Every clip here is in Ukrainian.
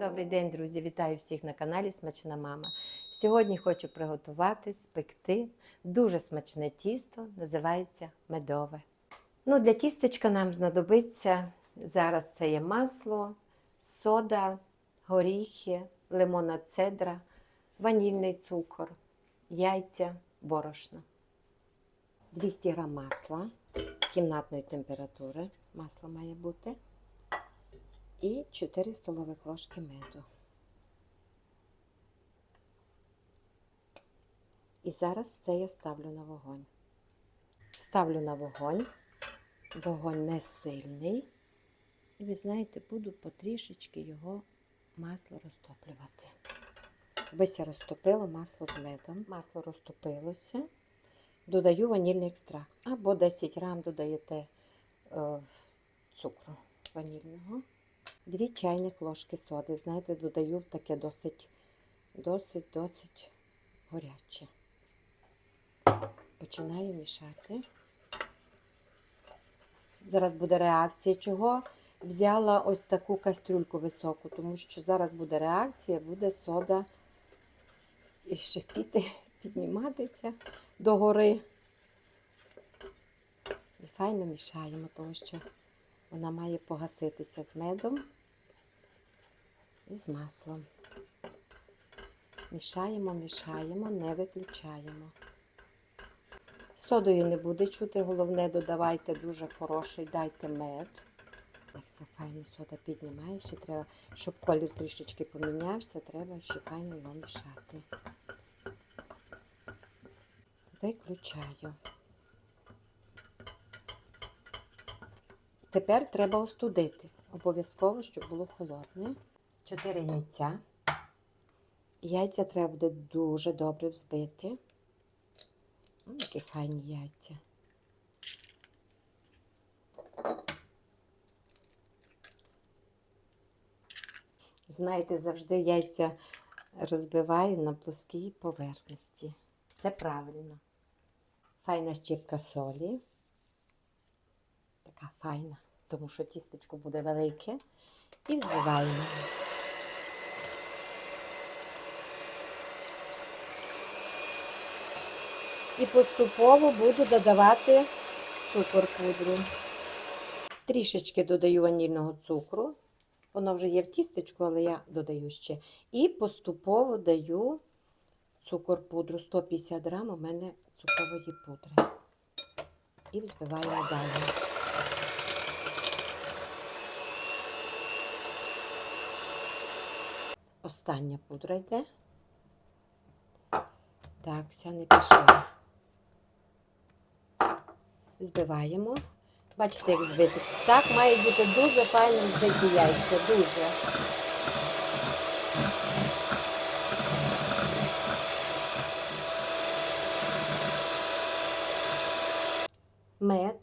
Добрий день, друзі! Вітаю всіх на каналі Смачна Мама. Сьогодні хочу приготувати, спекти дуже смачне тісто, називається медове. Ну, для тістечка нам знадобиться зараз це є масло, сода, горіхи, лимонна цедра, ванільний цукор, яйця, борошно. 200 г масла кімнатної температури. Масло має бути і 4 столових ложки меду. І зараз це я ставлю на вогонь. Ставлю на вогонь, вогонь не сильний. І ви знаєте, буду потрішечки його масло розтоплювати. Вися розтопило масло з медом. Масло розтопилося. Додаю ванільний екстракт. Або 10 грам додаєте е, цукру ванільного. Дві чайних ложки соди. Знаєте, додаю таке досить, досить, досить горяче. Починаю мішати. Зараз буде реакція. Чого взяла ось таку кастрюльку високу, тому що зараз буде реакція, буде сода і шипіти, підніматися догори. І файно мішаємо, тому що вона має погаситися з медом і з маслом. Мішаємо, мішаємо, не виключаємо. Содою не буде чути, головне, додавайте дуже хороший, дайте мед. Як все файно сода піднімає, ще треба, щоб колір трішечки помінявся, треба ще файно його мішати. Виключаю. Тепер треба остудити. Обов'язково, щоб було холодне. 4 яйця. Яйця треба буде дуже добре взбити. Ось які файні яйця. Знаєте, завжди яйця розбиваю на плоскій поверхності. Це правильно. Файна щіпка солі. Така файна, тому що тістечко буде велике. І взбиваємо. І поступово буду додавати цукор пудру. Трішечки додаю ванільного цукру. Воно вже є в тістечку, але я додаю ще. І поступово даю цукор пудру. 150 грам у мене цукрової пудри. І взбиваємо далі. Остання пудра йде. Так, вся не пішла. Збиваємо. Бачите, як збити. Так має бути дуже файно збиті яйця. Дуже. Мед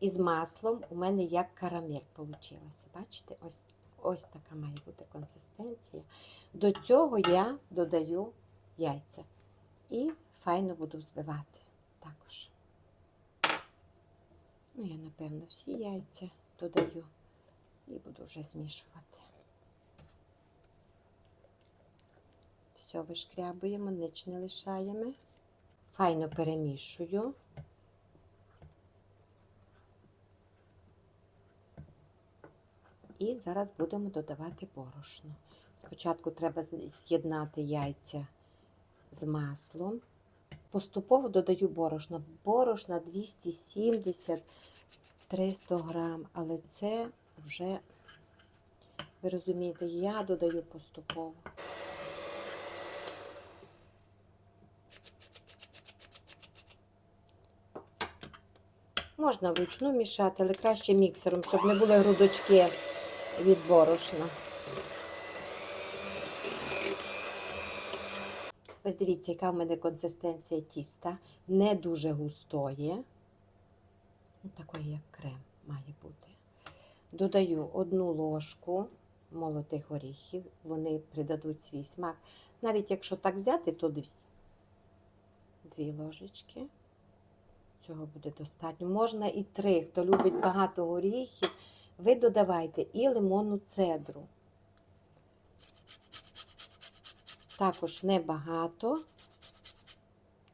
із маслом у мене як карамель вийшла. Бачите, ось, ось така має бути консистенція. До цього я додаю яйця. І файно буду взбивати також. Ну, я, напевно, всі яйця додаю і буду вже змішувати. Все вишкрябуємо, ніч не лишаємо. Файно перемішую. І зараз будемо додавати борошно. Спочатку треба з'єднати яйця з маслом. Поступово додаю борошно. Борошна 270-300 грам, але це вже, ви розумієте, я додаю поступово. Можна вручну мішати, але краще міксером, щоб не були грудочки від борошна. Ось дивіться, яка в мене консистенція тіста. Не дуже густої. Ну, такої, як крем має бути. Додаю одну ложку молотих горіхів. Вони придадуть свій смак. Навіть якщо так взяти, то дві. Дві ложечки. Цього буде достатньо. Можна і три. Хто любить багато горіхів, ви додавайте і лимонну цедру. Також небагато.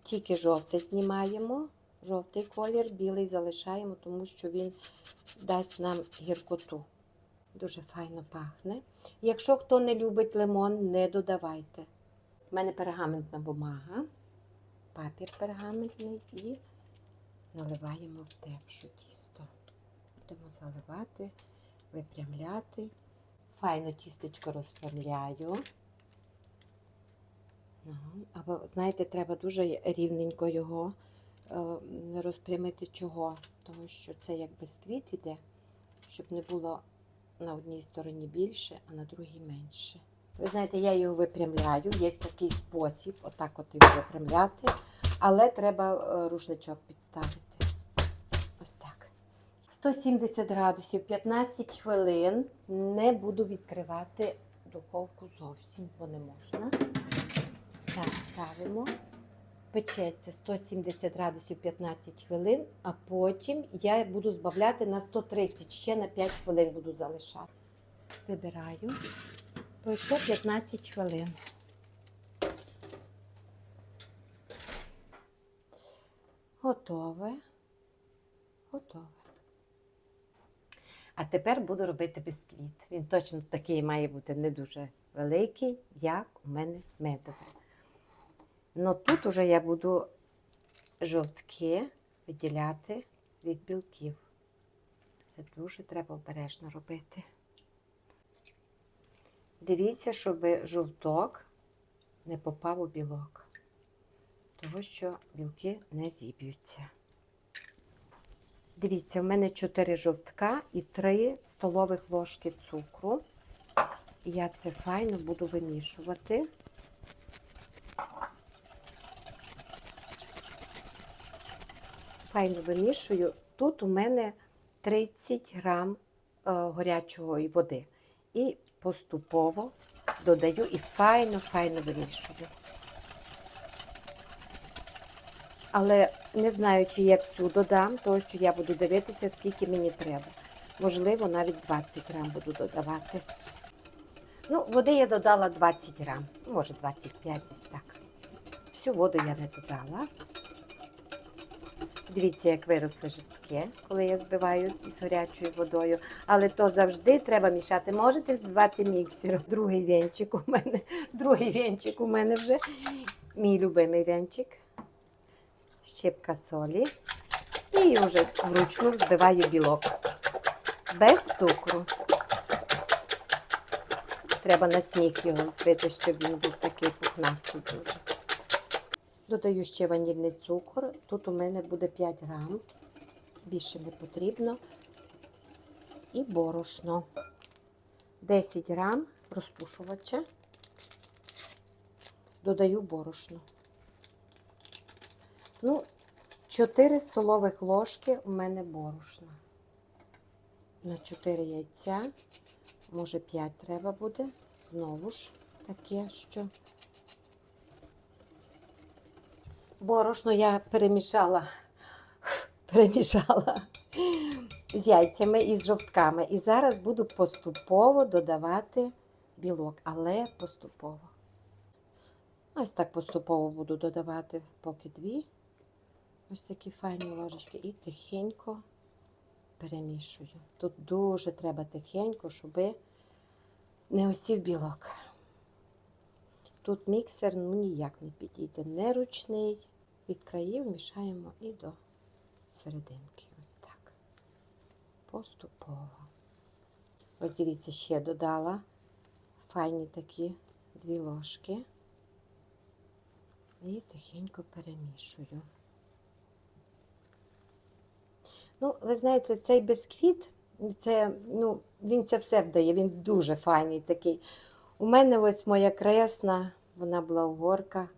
Тільки жовте знімаємо. Жовтий колір, білий залишаємо, тому що він дасть нам гіркоту. Дуже файно пахне. Якщо хто не любить лимон, не додавайте. У мене пергаментна бумага, папір пергаментний і наливаємо в тепшу тісто. Будемо заливати, випрямляти. Файно тістечко розправляю. Або, знаєте, треба дуже рівненько його е, розпрямити чого. Тому що це як бісквіт іде, щоб не було на одній стороні більше, а на другій менше. Ви знаєте, я його випрямляю. Є такий спосіб, отак от його випрямляти, але треба е, рушничок підставити. Ось так. 170 градусів 15 хвилин. Не буду відкривати духовку зовсім, бо не можна. Так, ставимо. Печеться 170 градусів 15 хвилин, а потім я буду збавляти на 130, ще на 5 хвилин буду залишати. Вибираю. Пройшло 15 хвилин. Готове. Готове. А тепер буду робити бісквіт. Він точно такий має бути не дуже великий, як у мене медовий. Ну тут уже я буду жовтки виділяти від білків. Це дуже треба обережно робити. Дивіться, щоб жовток не попав у білок, тому що білки не зіб'ються. Дивіться, в мене 4 жовтка і 3 столових ложки цукру. Я це файно буду вимішувати. Файно вимішую. Тут у мене 30 грам е, гарячої води. І поступово додаю і файно-файно вимішую. Але не знаю, чи я всю додам, тому що я буду дивитися, скільки мені треба. Можливо, навіть 20 грам буду додавати. Ну, води я додала 20 грам, може 25 десь так. Всю воду я не додала. Дивіться, як виросли жовтки, коли я збиваю з гарячою водою. Але то завжди треба мішати. Можете збивати міксером. Другий венчик у мене. Другий венчик у мене вже. Мій любимий венчик. Щепка солі. І вже вручну збиваю білок. Без цукру. Треба на сніг його збити, щоб він був такий пухнастий дуже. Додаю ще ванільний цукор. Тут у мене буде 5 грам, більше не потрібно. І борошно. 10 грам розпушувача. Додаю борошно. Ну, 4 столових ложки у мене борошна. На 4 яйця, може 5 треба буде. Знову ж таке, що борошно я перемішала, перемішала з яйцями і з жовтками. І зараз буду поступово додавати білок, але поступово. Ось так поступово буду додавати поки дві. Ось такі файні ложечки. І тихенько перемішую. Тут дуже треба тихенько, щоб не осів білок. Тут міксер ну, ніяк не підійде. Не ручний. Від країв мішаємо і до серединки. Ось так. Поступово. Ось дивіться, ще додала файні такі дві ложки. І тихенько перемішую. Ну, ви знаєте, цей бисквіт, це, ну, він це все вдає, він дуже файний такий. У мене ось моя кресна, вона була угорка,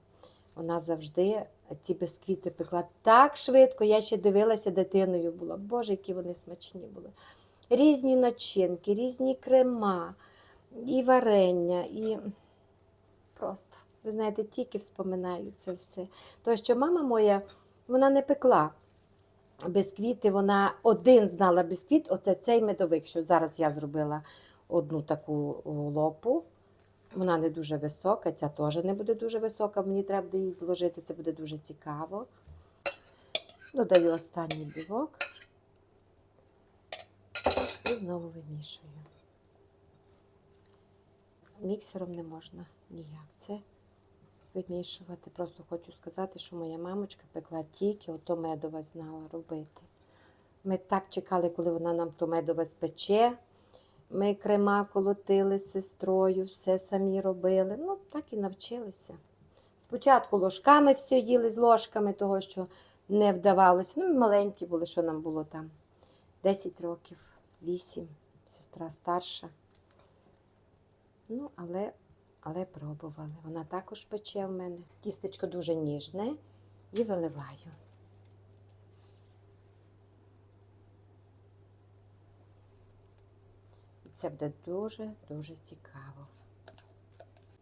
вона завжди ці бисквіти пекла так швидко. Я ще дивилася дитиною була. Боже, які вони смачні були. Різні начинки, різні крема, і варення, і просто, ви знаєте, тільки вспоминаю це все. Тому що мама моя, вона не пекла бисквіти, вона один знала бисквіт, оце цей медовик, що зараз я зробила одну таку лопу. Вона не дуже висока, ця теж не буде дуже висока, мені треба буде їх зложити, це буде дуже цікаво. Додаю останній білок і знову вимішую. Міксером не можна ніяк це вимішувати. Просто хочу сказати, що моя мамочка пекла тільки ото медове знала робити. Ми так чекали, коли вона нам то медове спече. Ми крема колотили з сестрою, все самі робили. Ну, так і навчилися. Спочатку ложками все їли з ложками, того, що не вдавалося. Ну, ми маленькі були, що нам було там 10 років, 8, сестра старша. Ну, але, але пробували. Вона також пече в мене. Тістечко дуже ніжне і виливаю. Це буде дуже-дуже цікаво.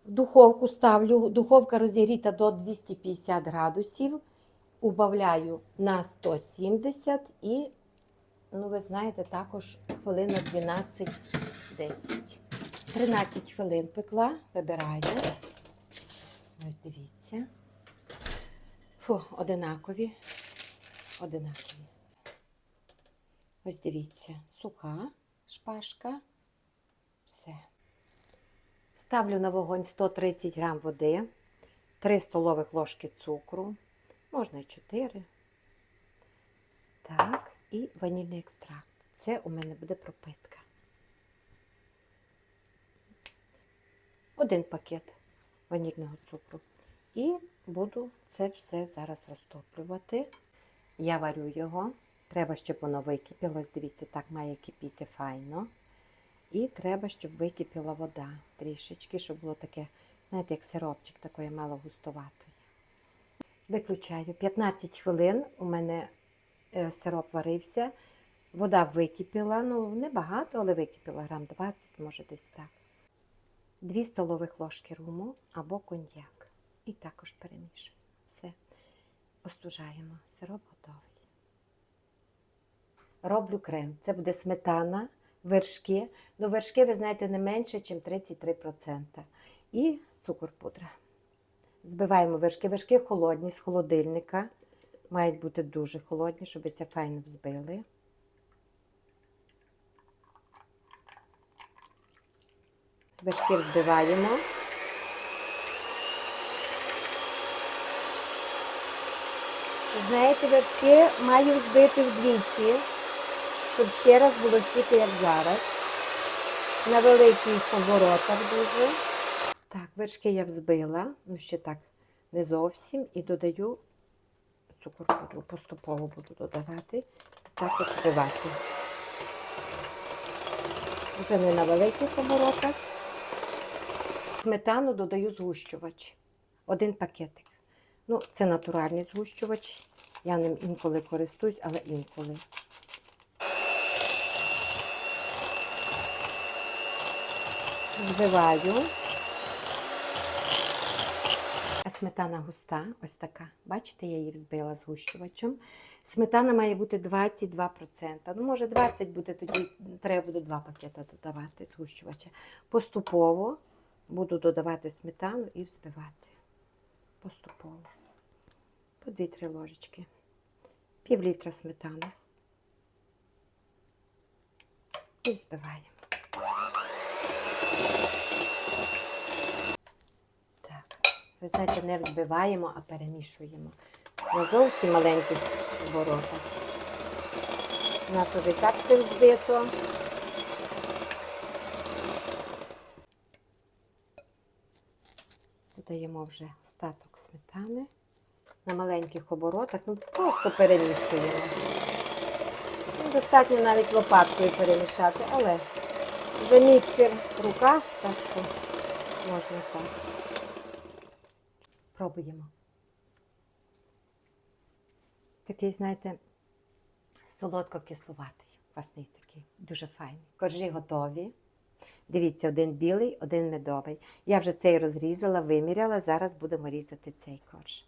Духовку ставлю, духовка розігріта до 250 градусів, убавляю на 170 і, ну, ви знаєте, також хвилина 12-10. 13 хвилин пекла, вибираю. Ось дивіться. Фу, одинакові. Одинакові. Ось дивіться, суха шпажка. Все. Ставлю на вогонь 130 грам води, 3 столових ложки цукру, можна і 4. Так, і ванільний екстракт. Це у мене буде пропитка. Один пакет ванільного цукру. І буду це все зараз розтоплювати. Я варю його. Треба, щоб воно википілось. Дивіться, так має кипіти файно. І треба, щоб википіла вода трішечки, щоб було таке, знаєте, як сиропчик такої мало густоватої. Виключаю 15 хвилин. У мене е, сироп варився. Вода википіла, ну небагато, але википіла грам 20, може десь так. 2 столових ложки руму або коньяк. І також перемішую. Все. Остужаємо. Сироп готовий. Роблю крем. Це буде сметана, вершки. Ну, вершки, ви знаєте, не менше, ніж 33%. І цукор пудра. Збиваємо вершки. Вершки холодні з холодильника. Мають бути дуже холодні, щоб ви це файно взбили. Вершки взбиваємо. Знаєте, вершки маю збити вдвічі, щоб ще раз було стільки, як зараз. На великих оборотах дуже. Так, вершки я взбила, ну ще так не зовсім, і додаю цукор пудру. Поступово буду додавати, також збивати. Вже не на великих оборотах. Сметану додаю згущувач. Один пакетик. Ну, це натуральний згущувач. Я ним інколи користуюсь, але інколи. Збиваю. А сметана густа, ось така. Бачите, я її взбила згущувачем. Сметана має бути 22%. Ну, може, 20 буде, тоді треба буде 2 пакети додавати згущувача. Поступово буду додавати сметану і взбивати. Поступово. По 2-3 ложечки. Пів літра сметани. І взбиваємо. Так, ви знаєте, не взбиваємо, а перемішуємо. На зовсім маленьких оборотах. У нас вже і так все взбито. Додаємо вже остаток сметани на маленьких оборотах. Ну, просто перемішуємо. Ну, достатньо навіть лопаткою перемішати, але вже міксер в руках, так що можна так. Пробуємо. Такий, знаєте, солодко-кисловатий. Квасний такий, дуже файний. Коржі готові. Дивіться, один білий, один медовий. Я вже цей розрізала, виміряла, зараз будемо різати цей корж.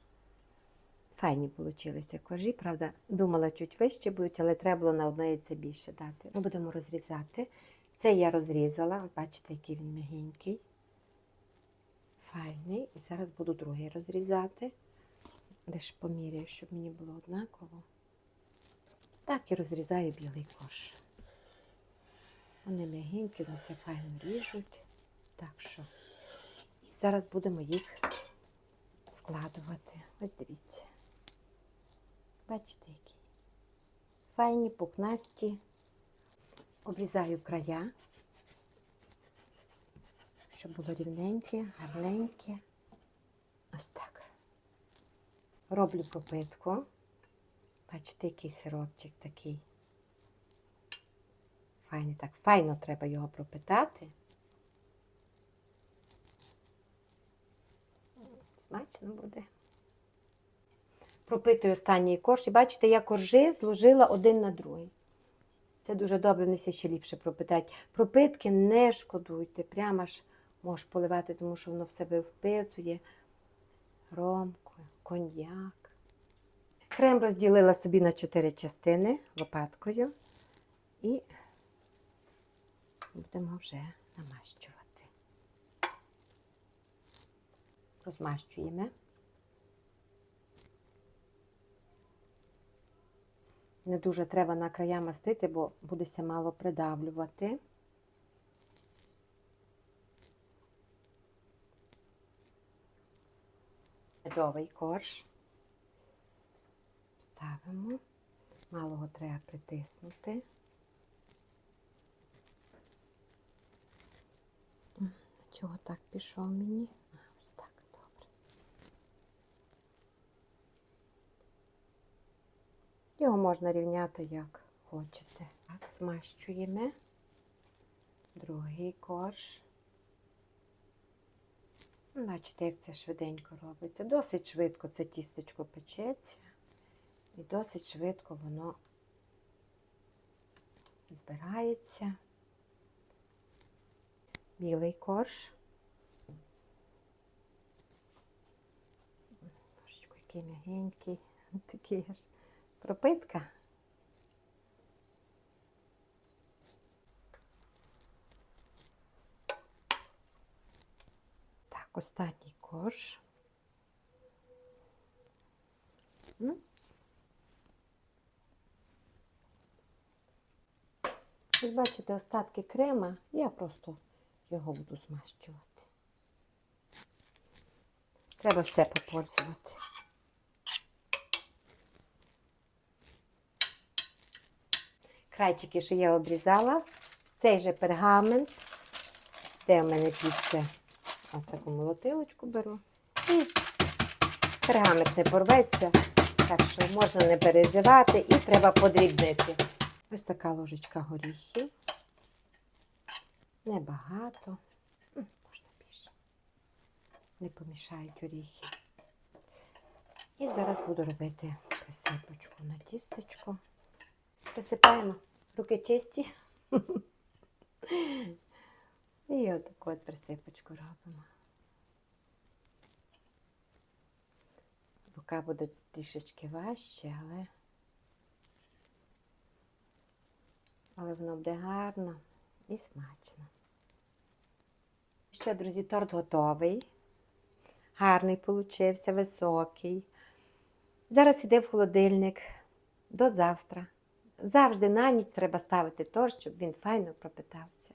Файні получилися коржі, правда, думала, чуть вище будуть, але треба було на одне яйце більше дати. Ми будемо розрізати. Цей я розрізала, бачите, який він м'ягенький. Файний. І зараз буду другий розрізати. Лише поміряю, щоб мені було однаково. Так і розрізаю білий кош. Вони м'ягенькі, вони все файно ріжуть. Так що. І зараз будемо їх складувати. Ось дивіться. Бачите, які? Файні, пухнасті. Обрізаю края, щоб було рівненьке, гарненьке. Ось так. Роблю пропитку. Бачите, який сиропчик такий. Файний так. Файно треба його пропитати. Смачно буде. Пропитую останній корж. І бачите, я коржи зложила один на другий. Це дуже добре, вони ще ліпше пропитати. Пропитки не шкодуйте, прямо ж можеш поливати, тому що воно в себе впитує. Ромку, коньяк. Крем розділила собі на чотири частини лопаткою і будемо вже намащувати. Розмащуємо. Не дуже треба на края мастити, бо будеся мало придавлювати. Медовий корж. Ставимо. Мало його треба притиснути. Чого так пішов мені? Ось так, добре. Його можна рівняти як хочете. Так, змащуємо. Другий корж. Бачите, як це швиденько робиться. Досить швидко це тістечко печеться. І досить швидко воно збирається. Білий корж. Божечко, який м'ягенький, такий аж пропитка. Останній корж. М? Ось бачите остатки крема, я просто його буду змащувати. Треба все попользувати. Крайчики, що я обрізала, цей же пергамент, де в мене все. Ось таку молотилочку беру. І пергамент не порветься, так що можна не переживати і треба подрібнити. Ось така ложечка горіхів. Небагато. Можна більше. Не помішають оріхи. І зараз буду робити присипочку на тістечко. Присипаємо руки чисті. І отаку от присипочку робимо. Рука буде трішечки важче, але, але воно буде гарно і смачно. Що, друзі, торт готовий. Гарний получився, високий. Зараз іде в холодильник до завтра. Завжди на ніч треба ставити торт, щоб він файно пропитався.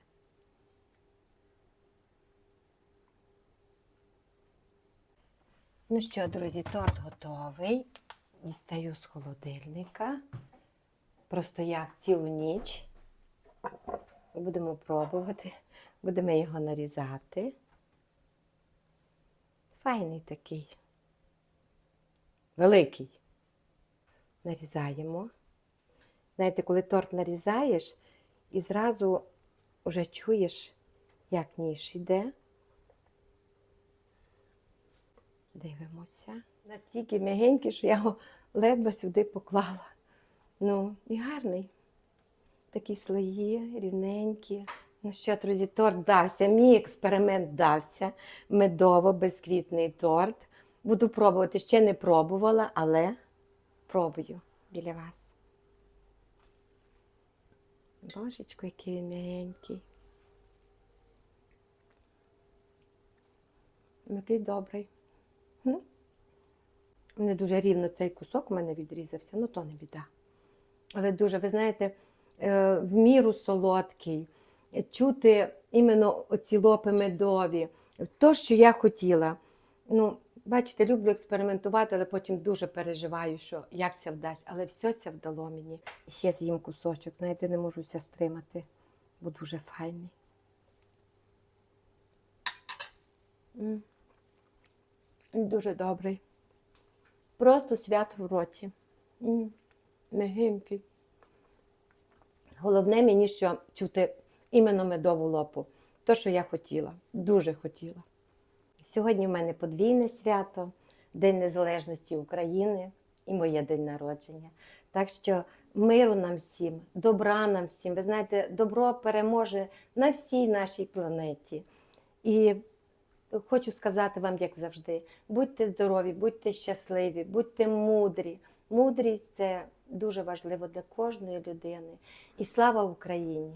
Ну що, друзі, торт готовий. Дістаю з холодильника. Простояв цілу ніч. Будемо пробувати. Будемо його нарізати. Файний такий. Великий. Нарізаємо. Знаєте, коли торт нарізаєш і зразу вже чуєш, як ніж йде. Дивимося. Настільки м'ягенький, що я його ледве сюди поклала. Ну, і гарний. Такі слої, рівненькі. Ну що, друзі, торт дався. Мій експеримент дався. Медово-безквітний торт. Буду пробувати, ще не пробувала, але пробую біля вас. Божечко, який він м'ягенький. Який добрий. Не дуже рівно цей кусок у мене відрізався, ну то не біда. Але дуже, ви знаєте, е, в міру солодкий, чути іменно оці лопи медові, то, що я хотіла. Ну, бачите, люблю експериментувати, але потім дуже переживаю, що як це вдасть. Але все це вдало мені. Ще з'їм кусочок, знаєте, не можуся стримати, бо дуже файний. Дуже добрий. Просто свят в роті. М. Мягенький. Головне мені, що чути іменно медову лопу. То, що я хотіла, дуже хотіла. Сьогодні в мене подвійне свято, День Незалежності України і моє день народження. Так що миру нам всім, добра нам всім. Ви знаєте, добро переможе на всій нашій планеті. І хочу сказати вам, як завжди, будьте здорові, будьте щасливі, будьте мудрі. Мудрість це дуже важливо для кожної людини. І слава Україні!